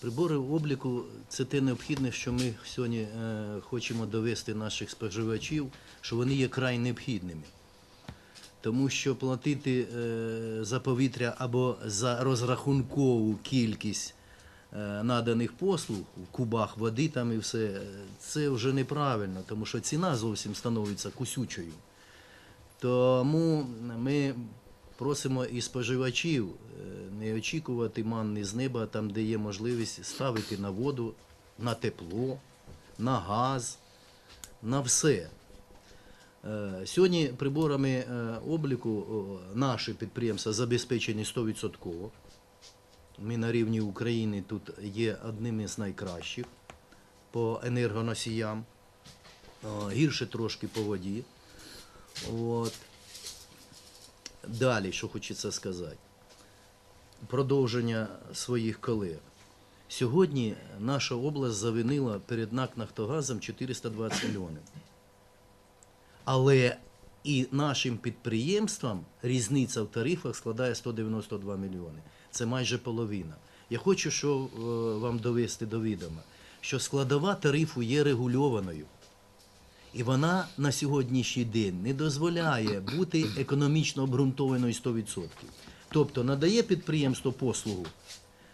Прибори обліку це те необхідне, що ми сьогодні е, хочемо довести наших споживачів, що вони є край необхідними. Тому що платити е, за повітря або за розрахункову кількість е, наданих послуг в кубах води там і все, це вже неправильно, тому що ціна зовсім становиться кусючою. Тому ми просимо і споживачів не очікувати манни з неба, там, де є можливість ставити на воду, на тепло, на газ, на все. Е, Сьогодні приборами е, обліку наші підприємства забезпечені 100%. Ми на рівні України тут є одними з найкращих по енергоносіям, гірше трошки по воді. От. Далі, що хочеться сказати. Продовження своїх колег. Сьогодні наша область завинила перед НАК Нафтогазом 420 мільйонів. Але і нашим підприємствам різниця в тарифах складає 192 мільйони. Це майже половина. Я хочу що, е, вам довести до відома, що складова тарифу є регульованою. І вона на сьогоднішній день не дозволяє бути економічно обґрунтованою 100%. Тобто надає підприємство послугу,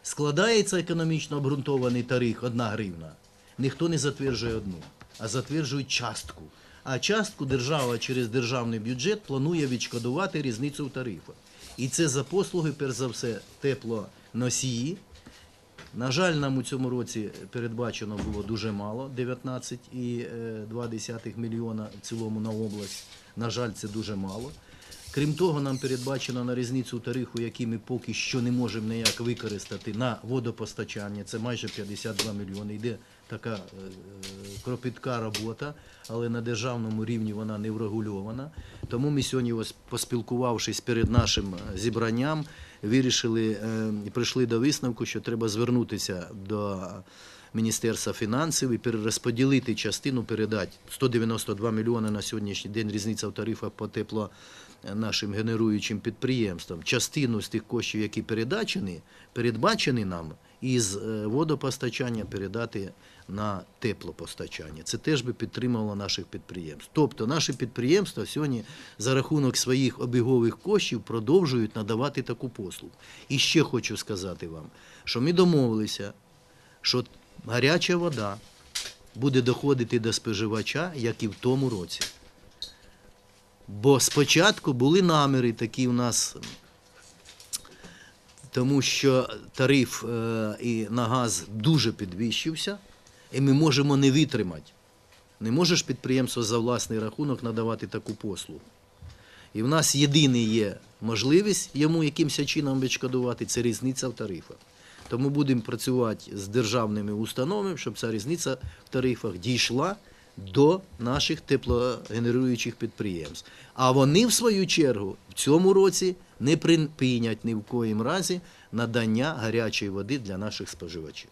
складається економічно обґрунтований тариф 1 гривна. Ніхто не затверджує одну, а затверджують частку. А частку держава через державний бюджет планує відшкодувати різницю в тарифах. І це за послуги, перш за все, теплоносії, на жаль, нам у цьому році передбачено було дуже мало 19,2 мільйона в цілому на область. На жаль, це дуже мало. Крім того, нам передбачено на різницю тарифу, який ми поки що не можемо ніяк використати на водопостачання. Це майже 52 мільйони. Йде така е, кропітка робота, але на державному рівні вона не врегульована. Тому ми сьогодні, ось, поспілкувавшись перед нашим е, зібранням, вирішили е, і прийшли до висновку, що треба звернутися до Міністерства фінансів і перерозподілити частину, передати 192 мільйони на сьогоднішній день різниця в тарифах по тепло нашим генеруючим підприємствам. Частину з тих коштів, які передбачені, передбачені нам, із е, водопостачання передати на теплопостачання. Це теж би підтримало наших підприємств. Тобто наші підприємства сьогодні за рахунок своїх обігових коштів продовжують надавати таку послугу. І ще хочу сказати вам, що ми домовилися, що гаряча вода буде доходити до споживача, як і в тому році. Бо спочатку були наміри такі у нас, тому що тариф е, і на газ дуже підвищився, і ми можемо не витримати. Не може ж підприємство за власний рахунок надавати таку послугу. І в нас єдиний є можливість йому якимось чином відшкодувати це різниця в тарифах. Тому будемо працювати з державними установами, щоб ця різниця в тарифах дійшла до наших теплогенеруючих підприємств. А вони, в свою чергу, в цьому році не припинять ні в коїм разі надання гарячої води для наших споживачів.